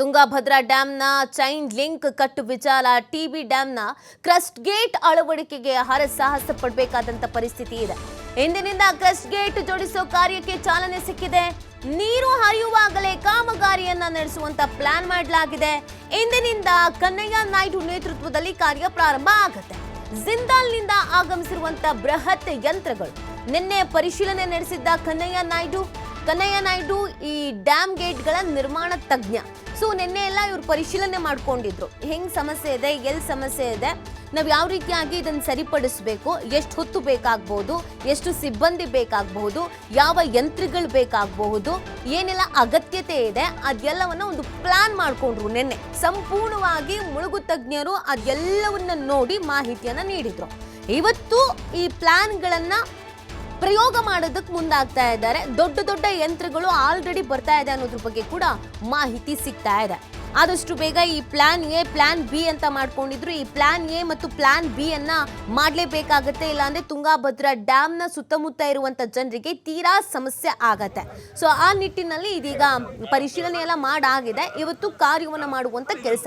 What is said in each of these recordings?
Tungabhadra ಡ್ಯಾಂನ chain link ಕಟ್ಟು ವಿಚಾರ TB ಡ್ಯಾಂನ crust gate ಅಳವಡಿಕೆಗೆ ಹರಸಾಹಸ ಪಡಬೇಕಾದಂತ ಪರಿಸ್ಥಿತಿ ಇದೆ. ಇಂದಿನಿಂದ ಕ್ರಸ್ಟ್ ಗೇಟ್ ಜೋಡಿಸೋ ಕಾರ್ಯಕ್ಕೆ ಚಾಲನೆ ಸಿಕ್ಕಿದೆ. ನೀರು ಹರಿಯುವಾಗಲೇ ಕಾಮಗಾರಿಯನ್ನ ನಡೆಸುವಂತ ಪ್ಲಾನ್ ಮಾಡಲಾಗಿದೆ. ಇಂದಿನಿಂದ ಕನ್ನಯ್ಯ ನಾಯ್ಡು ನೇತೃತ್ವದಲ್ಲಿ ಕಾರ್ಯ ಪ್ರಾರಂಭ ಆಗುತ್ತೆ. ಜಿಂದಾಲ್ನಿಂದ ಆಗಮಿಸಿರುವಂತ ಬೃಹತ್ ಯಂತ್ರಗಳು. ನಿನ್ನೆ ಪರಿಶೀಲನೆ ನಡೆಸಿದ್ದ ಕನ್ನಯ್ಯ ನಾಯ್ಡು ಕನ್ನಯ್ಯ ನಾಯ್ಡು ಈ ಡ್ಯಾಮ್ ಗೇಟ್ಗಳ ನಿರ್ಮಾಣ ತಜ್ಞ. ಸೊ, ನಿನ್ನೆ ಎಲ್ಲ ಇವ್ರು ಪರಿಶೀಲನೆ ಮಾಡ್ಕೊಂಡಿದ್ರು. ಹೆಂಗ್ ಸಮಸ್ಯೆ ಇದೆ ಎಲ್ಲಿ ಸಮಸ್ಯೆ ಇದೆ, ನಾವು ಯಾವ ರೀತಿಯಾಗಿ ಇದನ್ನು ಸರಿಪಡಿಸಬೇಕು, ಎಷ್ಟು ಹೊತ್ತು ಬೇಕಾಗಬಹುದು ಎಷ್ಟು ಸಿಬ್ಬಂದಿ ಬೇಕಾಗಬಹುದು ಯಾವ ಯಂತ್ರಗಳು ಬೇಕಾಗಬಹುದು ಏನೆಲ್ಲ ಅಗತ್ಯತೆ ಇದೆ ಅದೆಲ್ಲವನ್ನ ಒಂದು ಪ್ಲಾನ್ ಮಾಡ್ಕೊಂಡ್ರು ನಿನ್ನೆ. ಸಂಪೂರ್ಣವಾಗಿ ಮುಳುಗು ತಜ್ಞರು ಅದೆಲ್ಲವನ್ನ ನೋಡಿ ಮಾಹಿತಿಯನ್ನ ನೀಡಿದ್ರು. ಇವತ್ತು ಈ ಪ್ಲಾನ್ಗಳನ್ನ ಪ್ರಯೋಗ ಮಾಡೋದಕ್ಕೆ ಮುಂದಾಗ್ತಾ ಇದ್ದಾರೆ. ದೊಡ್ಡ ದೊಡ್ಡ ಯಂತ್ರಗಳು ಆಲ್ರೆಡಿ ಬರ್ತಾ ಇದೆ ಅನ್ನೋದ್ರ ಬಗ್ಗೆ ಕೂಡ ಮಾಹಿತಿ ಸಿಗ್ತಾ ಇದೆ. ಆದಷ್ಟು ಬೇಗ ಈ ಪ್ಲಾನ್ ಎ ಪ್ಲಾನ್ ಬಿ ಅಂತ ಮಾಡ್ಕೊಂಡಿದ್ರು. ಈ ಪ್ಲಾನ್ ಎ ಮತ್ತು ಪ್ಲಾನ್ ಬಿ ಅನ್ನ ಮಾಡಲೇಬೇಕಾಗತ್ತೆ. ಇಲ್ಲಾಂದ್ರೆ ತುಂಗಾಭದ್ರಾ ಡ್ಯಾಮ್ನ ಸುತ್ತಮುತ್ತ ಇರುವಂತ ಜನರಿಗೆ ತೀರಾ ಸಮಸ್ಯೆ ಆಗತ್ತೆ. ಸೊ ಆ ನಿಟ್ಟಿನಲ್ಲಿ ಇದೀಗ ಪರಿಶೀಲನೆ ಎಲ್ಲ ಮಾಡಾಗಿದೆ. ಇವತ್ತು ಕಾರ್ಯವನ್ನು ಮಾಡುವಂತ ಕೆಲಸ.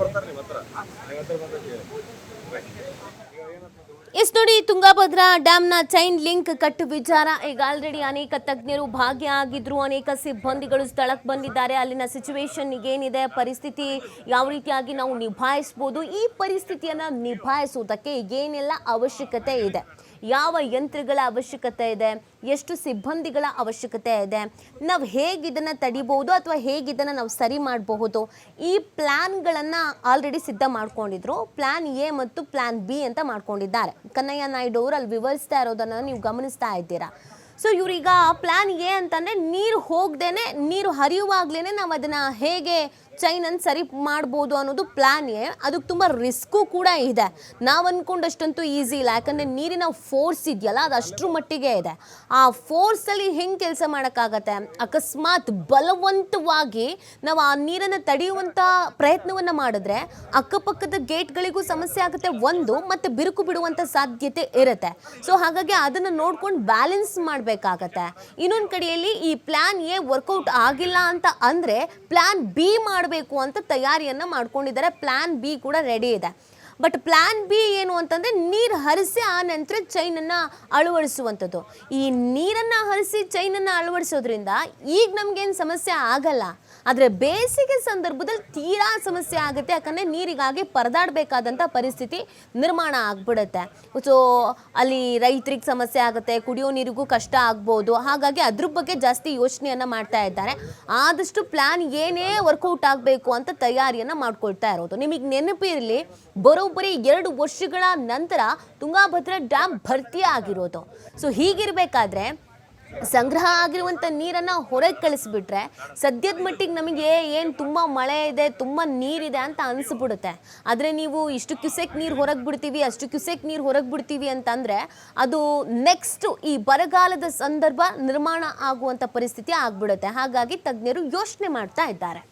ಬಂದಾಗ ಎಸ್ ನೋಡಿ, ತುಂಗಭದ್ರಾ ಡ್ಯಾಮ್ನ ಚೈನ್ ಲಿಂಕ್ ಕಟ್ಟು ವಿಚಾರ. ಈಗ ಆಲ್ರೆಡಿ ಅನೇಕ ತಜ್ಞರು ಭಾಗಿಯಾಗಿದ್ರು ಅನೇಕ ಸಿಬ್ಬಂದಿಗಳು ಸ್ಥಳಕ್ಕೆ ಬಂದಿದ್ದಾರೆ. ಅಲ್ಲಿನ ಸಿಚುವೇಶನ್ ಏನಿದೆ ಪರಿಸ್ಥಿತಿ ಯಾವ ರೀತಿಯಾಗಿ ನಾವು ನಿಭಾಯಿಸ್ಬೋದು, ಈ ಪರಿಸ್ಥಿತಿಯನ್ನು ನಿಭಾಯಿಸುವುದಕ್ಕೆ ಏನೆಲ್ಲ ಅವಶ್ಯಕತೆ ಇದೆ. ಯಾವ ಯಂತ್ರಗಳ ಅವಶ್ಯಕತೆ ಇದೆ ಎಷ್ಟು ಸಿಬ್ಬಂದಿಗಳ ಅವಶ್ಯಕತೆ ಇದೆ? ನಾವು ಹೇಗೆ ಇದನ್ನು ತಡಿಬಹುದು ಅಥವಾ ಹೇಗೆ ಇದನ್ನು ನಾವು ಸರಿ ಮಾಡಬಹುದು? ಈ ಪ್ಲ್ಯಾನ್ಗಳನ್ನು ಆಲ್ರೆಡಿ ಸಿದ್ಧ ಮಾಡ್ಕೊಂಡಿದ್ರು. ಪ್ಲ್ಯಾನ್ ಎ ಮತ್ತು ಪ್ಲ್ಯಾನ್ ಬಿ ಅಂತ ಮಾಡ್ಕೊಂಡಿದ್ದಾರೆ. ಕನ್ನಯ್ಯ ನಾಯ್ಡು ಅವರು ಅಲ್ಲಿ ವಿವರಿಸ್ತಾ ಇರೋದನ್ನು ನೀವು ಗಮನಿಸ್ತಾ ಇದ್ದೀರಾ? ಸೊ ಇವ್ರೀಗ ಪ್ಲ್ಯಾನ್ ಏ ಅಂತಂದರೆ ನೀರು ಹೋಗ್ದೇ ನೀರು ಹರಿಯುವಾಗ್ಲೇ ನಾವು ಅದನ್ನು ಹೇಗೆ ಚೈನನ್ನು ಸರಿ ಮಾಡ್ಬೋದು ಅನ್ನೋದು ಪ್ಲ್ಯಾನ್ ಏ ಅದಕ್ಕೆ ತುಂಬ ರಿಸ್ಕು ಕೂಡ ಇದೆ. ನಾವು ಅಂದ್ಕೊಂಡಷ್ಟಂತೂ ಈಸಿ ಇಲ್ಲ. ಯಾಕಂದರೆ ನೀರಿನ ಫೋರ್ಸ್ ಇದೆಯಲ್ಲ, ಅದು ಅಷ್ಟರ ಮಟ್ಟಿಗೆ ಇದೆ. ಆ ಫೋರ್ಸಲ್ಲಿ ಹೆಂಗೆ ಕೆಲಸ ಮಾಡೋಕ್ಕಾಗತ್ತೆ? ಅಕಸ್ಮಾತ್ ಬಲವಂತವಾಗಿ ನಾವು ಆ ನೀರನ್ನು ತಡೆಯುವಂಥ ಪ್ರಯತ್ನವನ್ನು ಮಾಡಿದ್ರೆ ಅಕ್ಕಪಕ್ಕದ ಗೇಟ್ಗಳಿಗೂ ಸಮಸ್ಯೆ ಆಗುತ್ತೆ ಒಂದು, ಮತ್ತು ಬಿರುಕು ಬಿಡುವಂಥ ಸಾಧ್ಯತೆ ಇರುತ್ತೆ. ಸೊ ಹಾಗಾಗಿ ಅದನ್ನು ನೋಡ್ಕೊಂಡು ಬ್ಯಾಲೆನ್ಸ್ ಮಾಡಬೇಕಾಗತ್ತೆ. ಇನ್ನೊಂದು ಕಡೆಯಲ್ಲಿ ಈ ಪ್ಲ್ಯಾನ್ ಎ ವರ್ಕೌಟ್ ಆಗಿಲ್ಲ ಅಂತ ಅಂದರೆ ಪ್ಲ್ಯಾನ್ ಬಿ ಮಾಡಬೇಕು ಅಂತ ತಯಾರಿಯನ್ನು ಮಾಡ್ಕೊಂಡಿದ್ದಾರೆ. ಪ್ಲ್ಯಾನ್ ಬಿ ಕೂಡ ರೆಡಿ ಇದೆ. ಬಟ್ ಪ್ಲ್ಯಾನ್ ಬಿ ಏನು ಅಂತಂದರೆ ನೀರು ಹರಿಸಿ ಆ ನಂತರ ಚೈನನ್ನು ಅಳವಡಿಸುವಂಥದ್ದು. ಈ ನೀರನ್ನು ಹರಿಸಿ ಚೈನನ್ನು ಅಳವಡಿಸೋದ್ರಿಂದ ಈಗ ನಮಗೇನು ಸಮಸ್ಯೆ ಆಗಲ್ಲ. ಆದರೆ ಬೇಸಿಗೆ ಸಂದರ್ಭದಲ್ಲಿ ತೀರಾ ಸಮಸ್ಯೆ ಆಗುತ್ತೆ. ಯಾಕಂದರೆ ನೀರಿಗಾಗಿ ಪರದಾಡಬೇಕಾದಂಥ ಪರಿಸ್ಥಿತಿ ನಿರ್ಮಾಣ ಆಗ್ಬಿಡುತ್ತೆ. ಸೊ ಅಲ್ಲಿ ರೈತರಿಗೆ ಸಮಸ್ಯೆ ಆಗುತ್ತೆ, ಕುಡಿಯೋ ನೀರಿಗೂ ಕಷ್ಟ ಆಗ್ಬೋದು. ಹಾಗಾಗಿ ಅದ್ರ ಬಗ್ಗೆ ಜಾಸ್ತಿ ಯೋಚನೆಯನ್ನು ಮಾಡ್ತಾ ಇದ್ದಾರೆ. ಆದಷ್ಟು ಪ್ಲ್ಯಾನ್ ಏನೇ ವರ್ಕೌಟ್ ಆಗಬೇಕು ಅಂತ ತಯಾರಿಯನ್ನು ಮಾಡ್ಕೊಳ್ತಾ ಇರೋದು. ನಿಮಗೆ ನೆನಪಿರಲಿ ಬರೋಬ್ಬರಿ ಎರಡು ವರ್ಷಗಳ ನಂತರ ತುಂಗಾಭದ್ರಾ ಡ್ಯಾಮ್ ಭರ್ತಿ ಆಗಿರೋದು. ಸೊ ಹೀಗಿರಬೇಕಾದ್ರೆ ಸಂಗ್ರಹ ಆಗಿರುವಂಥ ನೀರನ್ನು ಹೊರಗೆ ಕಳಿಸ್ಬಿಟ್ರೆ ಸದ್ಯದ ಮಟ್ಟಿಗೆ ನಮಗೆ ಏನು ತುಂಬ ಮಳೆ ಇದೆ, ತುಂಬ ನೀರಿದೆ ಅಂತ ಅನಿಸ್ಬಿಡುತ್ತೆ. ಆದರೆ ನೀವು ಇಷ್ಟು ಕ್ಯುಸೆಕ್ ನೀರು ಹೊರಗೆ ಬಿಡ್ತೀವಿ, ಅಷ್ಟು ಕ್ಯುಸೆಕ್ ನೀರು ಹೊರಗೆ ಬಿಡ್ತೀವಿ ಅಂತಂದರೆ ಅದು ನೆಕ್ಸ್ಟ್ ಈ ಬರಗಾಲದ ಸಂದರ್ಭ ನಿರ್ಮಾಣ ಆಗುವಂಥ ಪರಿಸ್ಥಿತಿ ಆಗ್ಬಿಡುತ್ತೆ. ಹಾಗಾಗಿ ತಜ್ಞರು ಯೋಚನೆ ಮಾಡ್ತಾ ಇದ್ದಾರೆ.